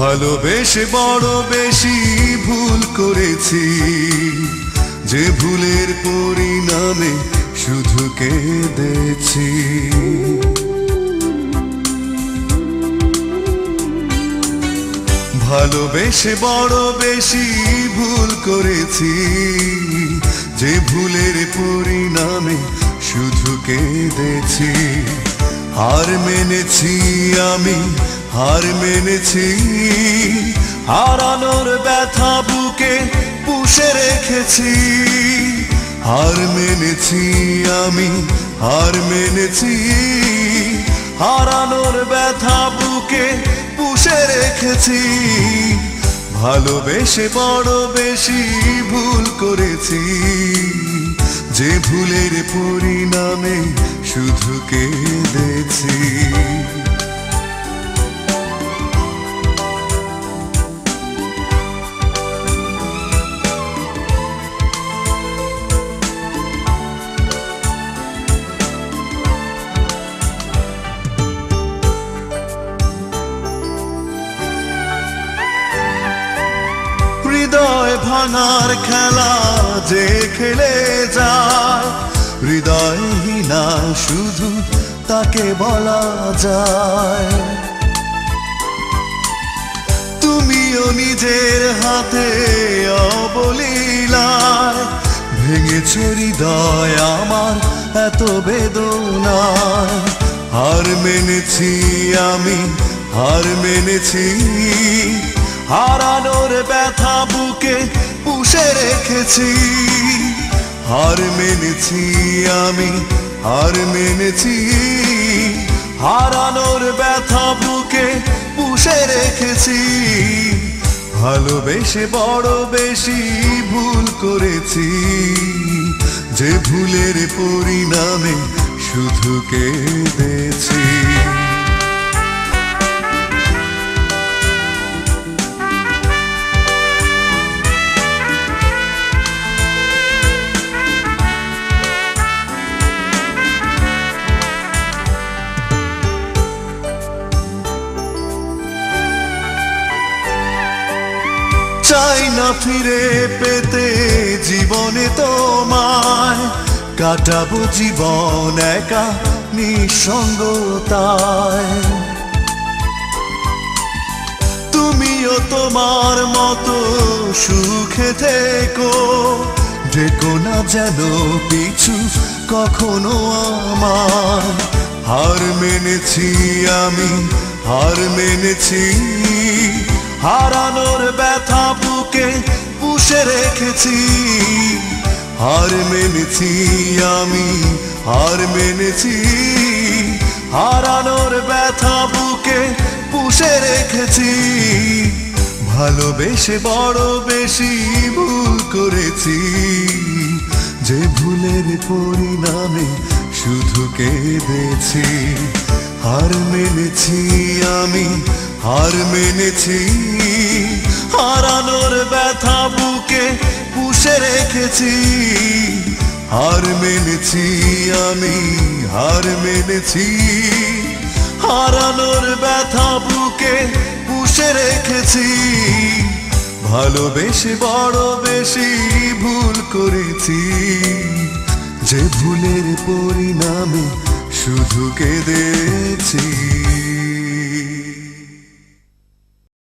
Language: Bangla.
ভালোবেসে বড় বেশি ভুল করেছি। যে ভুলের পরিণামে শুধু কেঁদেছি। ভালোবেসে বড় বেশি ভুল করেছি। যে ভুলের পরিণামে শুধু কেঁদেছি। হার মেনেছি আমি, হার মেনেছি। হারানোর ব্যথা বুকে পুষে রেখেছি। হার মেনেছি আমি, হার মেনেছি। হারানোর ব্যথা বুকে পুষে রেখেছি। ভালোবেসে বড় বেশি ভুল করেছি। যে ভুলের পরিণামে শুধু কেঁদেছি। ভাঙার খেলা যে খেলে যায় হৃদয়হীনা শুধু তাকে বলা যায়। তুমিও নিজের হাতে অবলীলায়, ভেঙেছ হৃদয় আমার এত বেদনায়। হার মেনেছি আমি, হার মেনেছি, হারানোর ব্যথা বুকে পুষে রেখেছি। হার মেনেছি আমি, হার মেনেছি। হারানোর ব্যথা বুকে পুষে রেখেছি। ভালোবেসে বড় বেশি ভুল করেছি। যে ভুলের পরিণামে শুধু কেঁদেছি। চাই না ফিরে পেতে জীবনে তোমায়। কাটাবো জীবন একা নিঃসঙ্গতায়। তুমিও তোমার মতো সুখে থেকো ডেকো না যেন পিছু কখনো আমার হার মেনেছি আমি, হার মেনেছি হারানোর ব্যথা বুকে পুষে রেখেছি। হার মেনেছি আমি, হার মেনেছি। হারানোর ব্যথা বুকে পুষে রেখেছি। ভালোবেসে বড় বেশি ভুল করেছি। যে ভুলের পরিণামে শুধু কেঁদেছি। হার মেনেছি আমি হার মেনেছি, হারানোর ব্যথা বুকে পুষে রেখেছি। হার মেনেছি আমি, হার মেনেছি। হারানোর ব্যথা বুকে পুষে রেখেছি। ভালোবেসে বড় বেশি ভুল করেছি। যে ভুলের পরিণামে শুধু কেঁদে